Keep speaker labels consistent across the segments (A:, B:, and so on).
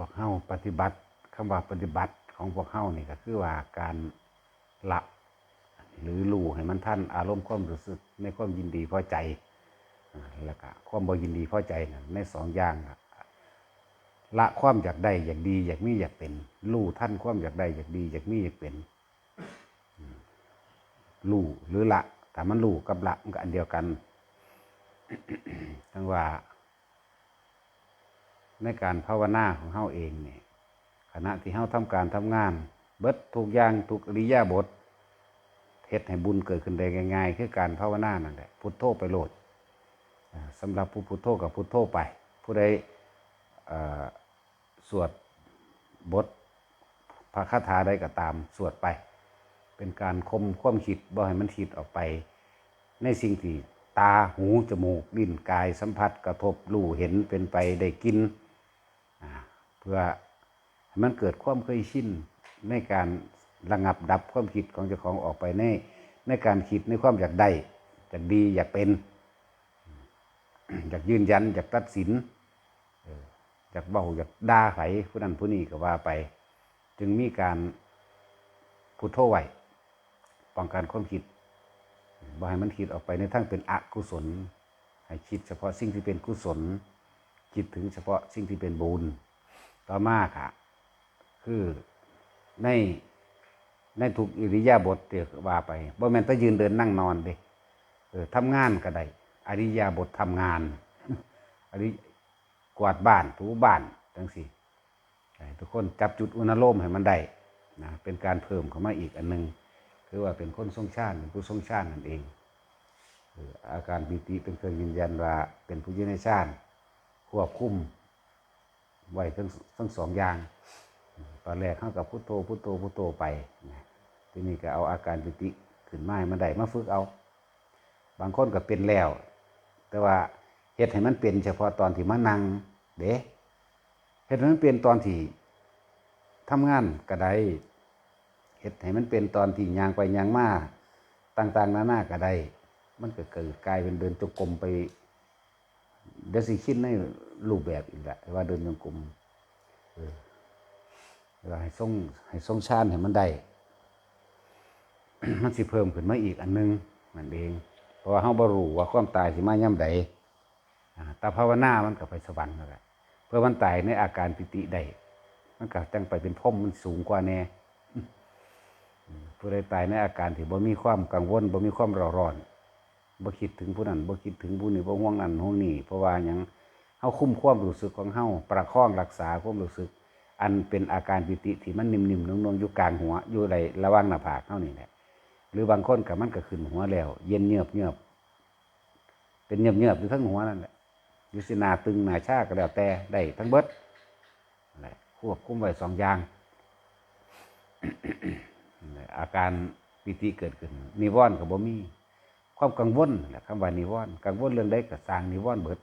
A: วกเฮาปฏิบัติคำว่าปฏิบัติของพวกเฮานี่ก็คือว่าการละหรือรู้ให้มันท่านอารมณ์ความรู้สึกในความยินดีพอใจแล้วก็ความบ่ยินดีพอใจนะในสองอย่างน่ะละความอยากได้อยากดี อยากมีอยากเป็นรู้ท่านความอยากได้อยากดี อยากมีอยากเป็นอืมรู้หรือละแต่มันรู้กับละมันก็อันเดียวกันทั้งว่า ในการภาวนาของเฮาเองเนี่ยขณะที่เฮาทำการทำงาน เบิดทุกอย่างทุกอริยาบทเฮ็ดให้บุญเกิดขึ้นได้ง่ายๆ คือการภาวนานั่นแหละพุทโธไปโหลดอ่าสำหรับผู้พุทโธกับพุทโธไป ผู้ใดสวดบทพระคาถาใดก็ตามสวดไป เป็นการคมความคิดบ่ให้มันคิดออกไป ในสิ่งที่ตาหูจมูกลิ้นกายสัมผัสกระทบรู้เห็นเป็นไปได้กิน เพื่อให้มันเกิดความเคยชินในการระงับดับความคิดของเจ้าของออกไปในในการคิดในความอยากได้อยากดีอยากเป็น อยากยืนยัน อยากตัดสินอออยากเบาอยากด่าไผผู้นั้นผู้นี้ก็ว่าไป จึงมีการพุทโธไว้ป้องกันความคิดบ่ให้มันคิดออกไปในทางเป็นอกุศล ให้คิดเฉพาะสิ่งที่เป็นกุศล คิดถึงเฉพาะสิ่งที่เป็นบุญ ต่อมาค่ะ คือในในทุกอิริยาบถเตียว่าไปบ่แม่นต่ยืนเดินนั่งนอนเด้เออทำงานก็ได้อริยาบถทำงานอริกวาดบ้านถูบ้านทั้งสี่ทุกคนจับจุดอุณโลมให้มันได้นะเป็นการเพิ่มเข้ามาอีกอันหนึงคือว่าเป็นคนทรงชาติเป็นผู้ทรงชาตินั่นเองอาการปิติเป็นเครื่องยืนยันว่าเป็นผู้ยืนในชาติควบคุม ไว้ทั้งทั้งสองอย่าง ตอนแรกเข้ากับพุทโธพุทโธพุทโธไปทีนี้ก็เอาอาการปิติขึ้นมาให้มันได้มาฝึกเอา บางคนก็เป็นแล้ว แต่ว่าเฮ็ดให้มันเป็นเฉพาะตอนที่มานั่งเด้เฮ็ดให้มันเป็นตอนที่ทำงานก็ได้เฮ็ดให้มันเป็นตอนที่ยางไปยางมาต่างๆนานาก็ได้มันก็เกิดกลายเป็นเดินจงกรมไป เดี๋ยวสิคิดในรูปแบบอีกแหละว่าเดินจงกรมเออว่าให้ทรงให้ทรงชาติให้มันได้ มันสิเพิ่มขึ้นมาอีกอันหนึงนั่นเอง เพราะว่าเฮาบ่รู้ว่าความตายสิมาย่ำใดอ่าแต่ภาวนามันก็ไปสวรรค์นั่นแหละเพื่อมันตายในอาการปิติได้มันก็จังไปเป็นพรหมมันสูงกว่าแน่ผู้ใดตายในอาการที่บ่มีความกังวลบ่มีความร้อน บ่คิดถึงผู้นั้นบ่คิดถึงผู้นี้บ่ห่วงนั้นห่วงนี้เพราะว่าหยังเฮาคุ้มความรู้สึกของเฮาประคองรักษาความรู้สึก อันเป็นอาการปิติที่มันนิ่มๆนุ่มๆอยู่กลางหัวอยู่ในระหว่างหน้าผากเฮานี่แหละหรือบางคนก็มันก็ขึ้นหัวแล้ว เย็นเยือบเยือบเป็นเยือบเยือบอยู่ทั้งหัวนั่นแหละอยู่สินาตึงหนาชาก็แล้วแต่ได้ทั้งเบิดนั่นควบคุมไว้สองอย่างอาการปิติเกิดขึ้นนิวรณ์กับบ่มี ความกังวลแหละคำว่านิวรณ์กังวลเรื่องใดก็สร้างนิวรณ์เบิด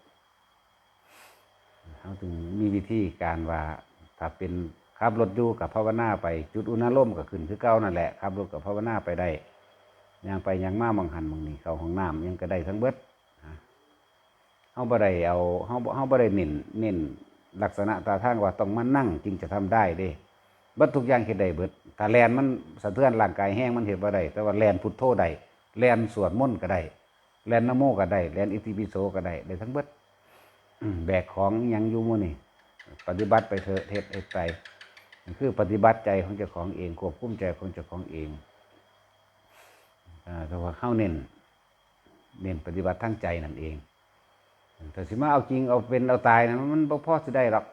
A: เขาถึงมีวิธีการว่าถ้าเป็นขับรถอยู่กับภาวนาไปจุดอุณหลมก็ขึ้นคือเก่านั่นแหละขับรถกับภาวนาไปได้ยังไปยังมาบางหันบางนี้เขาห้องน้ำยังก็ได้ทั้งเบิดเฮาบ่ได้เอาเฮาเฮาบ่ได้เน้นเน้นลักษณะตาทางว่าต้องมานั่งจึงจะทำได้เด้เบิดทุกอย่างเฮ็ดได้เบิดถ้าแลนมันสะเทือนร่างกายแห้งมันเฮ็ดบ่ได้แต่ว่าแลนพุทโธได้ แลนสวดมนต์ก็ได้แลนนโมก็ได้แลนอิติปิโสก็ได้ได้ทั้งเบิดแบกของยังอยู่มื้อนี่ปฏิบัติไปเถอะเฮ็ดเฮ็ดไปคือปฏิบัติใจของเจ้าของเองควบคุมใจของเจ้าของเองอ่าแต่ว่าเข้าเน้นเน้นปฏิบัติทั้งใจนั่นเองแต่สิมาเอาจริงเอาเป็นเอาตายนะมันบ่พอสิได้หรอก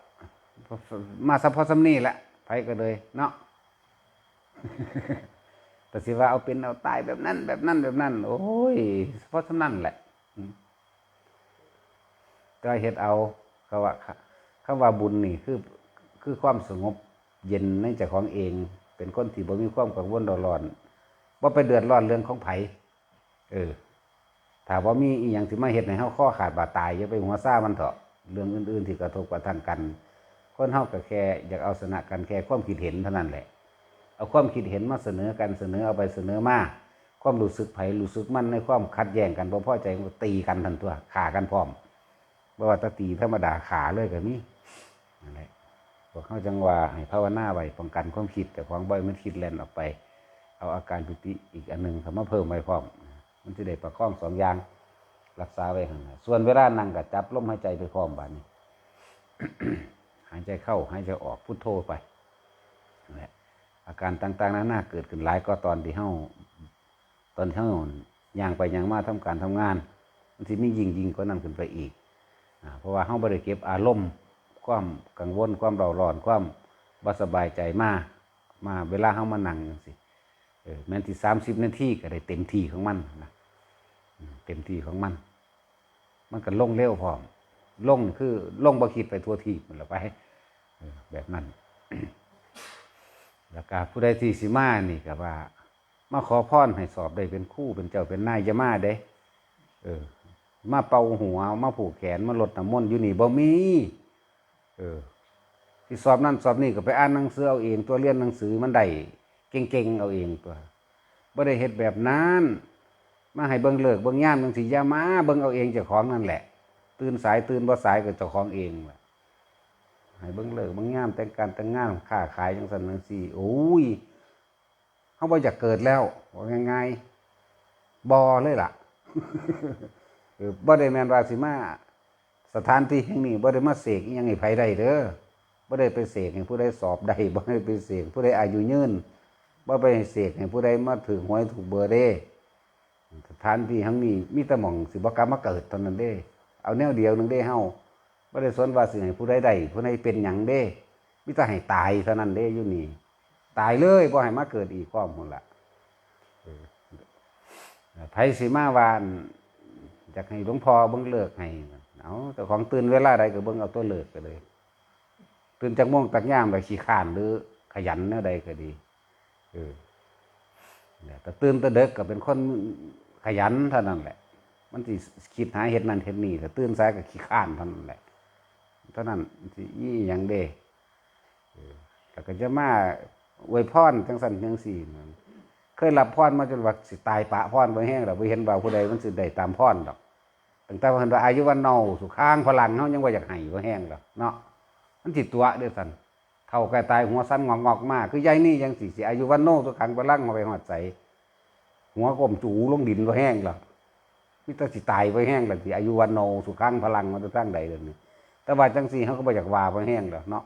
A: มาสัพพอสำนี่แหละไปก็เลยเนาะ แต่สิว่าเอาเป็นเอาตายแบบนั้น แบบนั้นแบบนั้น โอ้ยเฉพาะสำนั่นแหละก็เฮ็ดเอาเขาว่าคำว่าบุญนี่คือคือความสงบเย็นในใจของเอง เป็นคนที่บ่มีความกังวลร้อนว่าไปเดือดร้อนเรื่องของไผเออถ้าว่ามีอีหยังที่มาเฮ็ดให้เฮาข้อขาดบาดตายอย่าไปหัวซ่ามันเถอะเรื่องอื่น ๆ ที่กระทบกระทั่งกัน คนเฮาก็แค่อยากเอาชนะกันแค่ความคิดเห็นเท่านั้นแหละ เอาความคิดเห็นมาเสนอกันเสนอเอาไปเสนอมาความรู้สึกไผ่รู้สึกมันในความขัดแย้งกันบ่พอใจตีกันทันตัวขากันพร้อมบ่ว่าตตีธรรมดาขาเลยก็มีนั่นแหละพวกเขาจังว่าให้ภาวนาไว้ป้องกันความคิดแต่ของบ่อยมันคิดแล่นออกไป เอาอาการปิติอีกอันหนึ่งเข้ามาเพิ่มไว้พร้อม มันจะได้ประคองสองอย่างรักษาไว้ข้างในส่วนเวลานั่งก็จับลมหายใจไปพร้อมบาดนี้หายใจเข้าหายใจออกพุทโธไปนั่นแหละ อาการต่างๆนั้นน่าเกิดขึ้นหลายก็ตอนที่เฮาตอนที่เฮาย่างไปย่างมาทำการทำงานมันสิมียิ่งยิ่งก็นั่นขึ้นไปอีกอเพราะว่าเฮาบ่ได้เก็บอารมณ์ความกังวลความเร่าร้อนความบ่สบายใจมามาเวลาเฮามานั่งจังซี่เออแม้นที่30นาทีก็ได้เต็มที่ของมันนะเต็มที่ของมัน มันก็ลงเร็วพร้อมลงคือลงบ่คิดไปทั่วที่มันละไปเออแบบนั้น แล้วก็ผู้ใดที่สิมานี่ก็ว่า มาขอพรให้สอบได้เป็นคู่เป็นเจ้าเป็นนายจะมาได้ เออ มาเป่าหัว มาผูกแขนมาลดน้ำมนต์อยู่นี่บ่มี เออที่สอบนั่นสอบนี่ก็ไปอ่านหนังสือเอาเอง ตัวเรียนหนังสือมันได้เก่งๆเอาเองตัวบ่ได้เฮ็ดแบบนั้นมาให้เบิ่งเลิกเบิ่งย่ามจังสิยามาเบิ่งเอาเองเจ้าของนั่นแหละ ตื่นสายตื่นบ่สายก็เจ้าของเองแหละ ให้เบิ่งเลิกเบิ่งย่ามแต่งการแต่งงานค้าขายจังซั่นจังซี่โอ้ยเฮาบ่อยากเกิดแล้วว่าง่ายๆบ่เลยล่ะเออบ่ได้แมนว่าสิมาสถานที่แห่งนี้บ่ได้มาเสกยังให้ไผได้เด้อบ่ได้ไปเสกให้ผู้ใดสอบได้บ่ได้ไปเสกผู้ใดอายุยืนบ่ไปเสกให้ผู้ใดมาถึงหวยถูกเบอร์เด้สถานที่แห่งนี้มีแต่หม่องสิบ่กลับมาเกิดเท่านั้นเด้ เอาแนวเดียวนึงเด้เฮา บ่ได้สนว่าสิให้ผู้ใดได้ผู้ใดเป็นหยังเด้มีแต่ให้ตายเท่านั้นเด้อยู่นี่ ตายเลยบ่ให้มาเกิดอีกพร้อมพุ่นล่ะไผสิมาวานอยากให้หลวงพ่อเบิ่งเลิกให้เอาแต่ของตื่นเวลาใดก็เบิ่งเอาตัวเลิกก็เลย ตื่นจากโมงตักย่ามแบบขี้ข้านหรือขยันแนวใดก็ดีเออแต่ตื่นแต่เด็กก็เป็นคนขยันเท่านั้นแหละ มันสิคิดหาเห็ดนั่นเห็ดนี่แต่ตื่นสายก็ขี้ข้านเท่านั้นแหละ เท่านั้นสิยี่ยังเดแล้วก็จะมาอวยพรจังสันจังสี่นั่นเคยรับพรมาจนว่าสิตายปะพรไปแห้งเราไปเห็นว่าผู้ใดมันสิได้ตามพรดอกตั้งแต่ว่าเห็นว่าอายุวันเนาสุข้างพลังเขายังว่าอยากให้ว่าแห้งดอกเนาะมันติดตัวเด้อสันเท่าแก่ตายหัวสั้นงอกงอกมากคือยายนี่ยังสิสิอายุวันโนสุขังพลังมาไปหอดใสหัวกลมจูลงดินก็แห้งแล้วมิตรสิตายไปแห้งแล้วสิอายุวันโนสุขังพลังมันจะตั้งใดเดี๋ยวนี้ แต่ว่าจังสี่เขาก็บ่อยากว่าไปแห้งแล้วเนาะ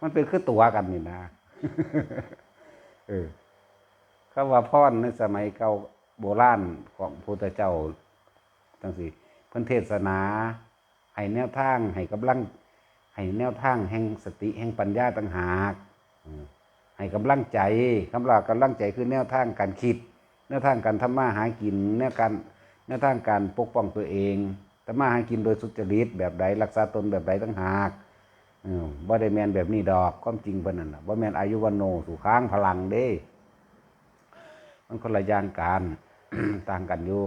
A: มันเป็นคือตัวกันนี่นะเออเขาว่าพ่อนในสมัยเก่าโบราณของพุทธเจ้าจังสี่เพิ่นเทศนาให้แนวทางให้กำลังให้แนวทางแห่งสติแห่งปัญญาต่างหากให้กำลังใจคำว่ากำลังใจคือแนวทางการคิด แนวทางการทำมาหากินแนวการ แนทางการปกป้องตัวเองทำมาหากินโดยสุจริตแบบใดรักษาตนแบบใดต่างหากบ่ได้แมนแบบนี้ดอกความจริงเพิ่นนั่นน่ะบ่แมนอายุวันโนสู่ค้างพลังเด้ มันคนละอย่างกันต่างกันอยู่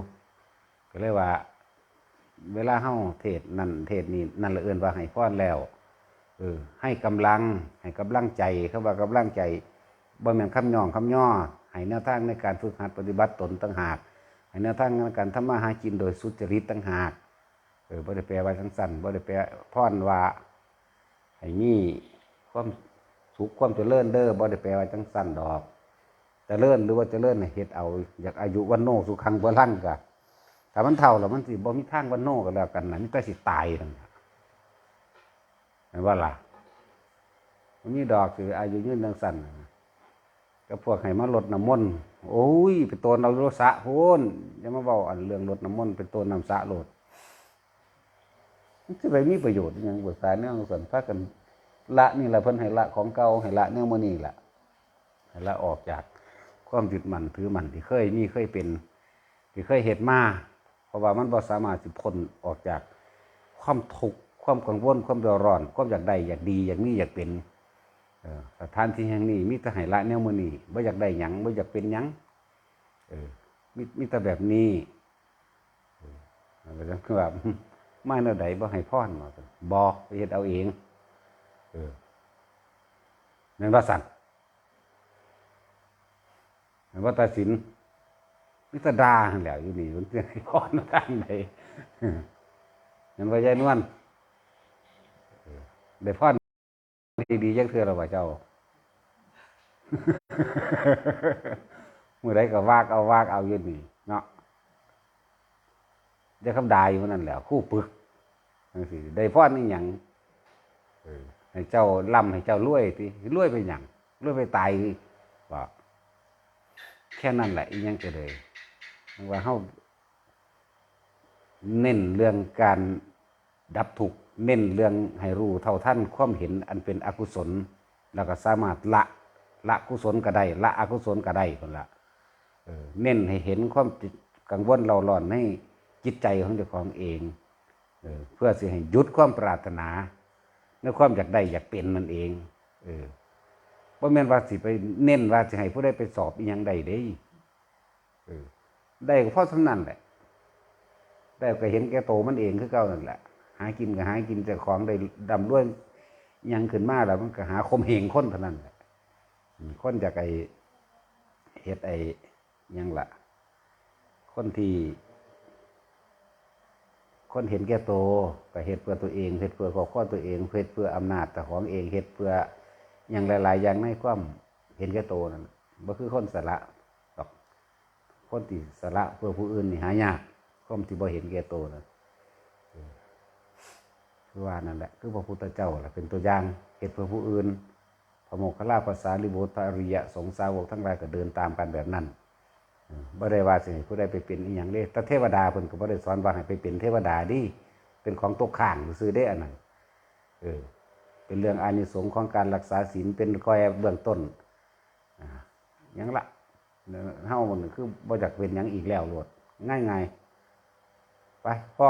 A: ก็เลยว่า เวลาเฮาเทศนั่นเทศนี่นั่นละเอิ้นว่าให้พรแล้วเออให้กำลัง ให้กำลังใจคำว่ากำลังใจบ่แม่นคำย่องคำย่อให้แนวทางในการฝึกหัดปฏิบัติตนต่างหาก แนวทางในการทำมาหากินโดยสุจริตต่างหากเออบ่ได้แปลว่าสั้นๆบ่ได้แปลพรว่าให้มีความสุขความเจริญเด้อบ่ได้แปลว่าจังสั้นดอกจะเจริญหรือว่าเจริญน่ะเฮ็ดเอาอยากอายุวันโนสุขังบ่ลังกะถ้ามันเท่าแล้วมันสิบ่มีทางวันโนก็แล้วกันนะมีแต่สิตายทั้งนั้นเห็นว่าล่ะมันมีดอกคืออายุยืนจังสั้น ก็พวกให้มาลดน้ำมนต์โอ้ยไปโตนเอาโลสะโพนอย่ามาเว้าอันเรื่องลดน้ำมนต์เป็นโตนน้ำสะโลดมันจะไปมีประโยชน์อหยังบทสายเนื่องส่วนพากัน ละนี่แหละเพิ่นให้ละของเก่าให้ละเนื่องมื่อนี่แหละให้ละออกจากความยึดมันถือมันที่เคยมีเคยเป็น ที่เคยเห็ดมาเพราะว่ามันบ่สามารถสิพ้นออกจากความทุกข์ความกังวลความเดือดร้อนความอยากได้อยากดีอยากมีอยากเป็น สถานที่แห่งนี้มีแต่ให้ละแนวมื่อนี้บ่อยากได้หยังบ่อยากเป็นหยังมีมีแต่แบบนี้เออมันก็คือว่ามาแนวใดบ่ให้พรมาซั่นบ่ไปเฮ็ดเอาเองเออแม่นว่าสั่นแม่นว่าตัดสินมิตรดาแหล้วอยู่นี่มันจะให้พรมาทางใดแม่นว่ายายนวลได้พร ดีๆจังเทื่อแล้วว่เจ้ามื้อใดก็วากเอาวากเอาอยู่นี่เนาะได้คำดาอยู่นั่นแหละคู่ปึกจังซี่ได้พรอีหยังให้เจ้าร่ำให้เจ้ารวยติรวยไปหยังรวยไปตายว่าแค่นั้นแหละอีหยังก็เลยว่าเฮาเน้นเรื่องการดับทุกข์ เน้นเรื่องให้รู้เท่าท่านความเห็นอันเป็นอกุศล แล้วก็สามารถละละกุศลก็ได้ละอกุศลก็ได้คนละเน้นให้เห็นความกังวลเราหลอนในจิตใจของเจ้าของเองเพื่อสิให้ยุดความปรารถนาในความอยากได้อยากเป็นมันเองเออว่แม่นว่าสิไปเน้นว่าสิให้ผู้ได้ไปสอบอีหยังใดเด้เออได้ก็เพราะเท่านั้นแหละแต่ก็เห็นแก่โตมันเองคือเก่านั่นแหละากินก็หากินแต่ของได้ดำด้วยยังขึ้นมาแล้วมันก็หาคมเหงค้นเท่านั้นแหละอืมคนจากไอเฮ็ดไอยังละคนที่คนเห็นแก่โตก็เฮ็ดเพื่อตัวเองเฮ็ดเพื่อครอบครัวตัวเองเฮ็ดเพื่ออำนาจแต่ของเองเฮ็ดเพื่อหยังหลาย ๆ อย่างในความเห็นแก่โตนั่นบ่คือคนสละดอกคนที่สละเพื่อผู้อื่นนี่หายากคนที่บ่เห็นแก่โตนั่น คือว่านั่นแหละคือพระพุทธเจ้าแหละเป็นตัวอย่างเฮ็ดเพื่อผู้อื่นพระโมคคัลลาภาษาลิบุตราริยะสงสาวกทั้งหลายก็เดินตามกันแบบนั้นบ่ได้ว่าสิผู้ใดไปเป็นอีหยังเด้แต่เทวดาเพิ่นก็บ่ได้สอนว่าให้ไปเป็นเทวดาดิเป็นของตกข้างซื่อๆเด้อันนั้นเออเป็นเรื่องอานิสงส์ของการรักษาศีลเป็นก้อยเบื้องต้นอย่างละเดี๋ยวเฮามันคือบ่อยากเป็นหยังอีกแล้วโลดง่ายๆไปพอ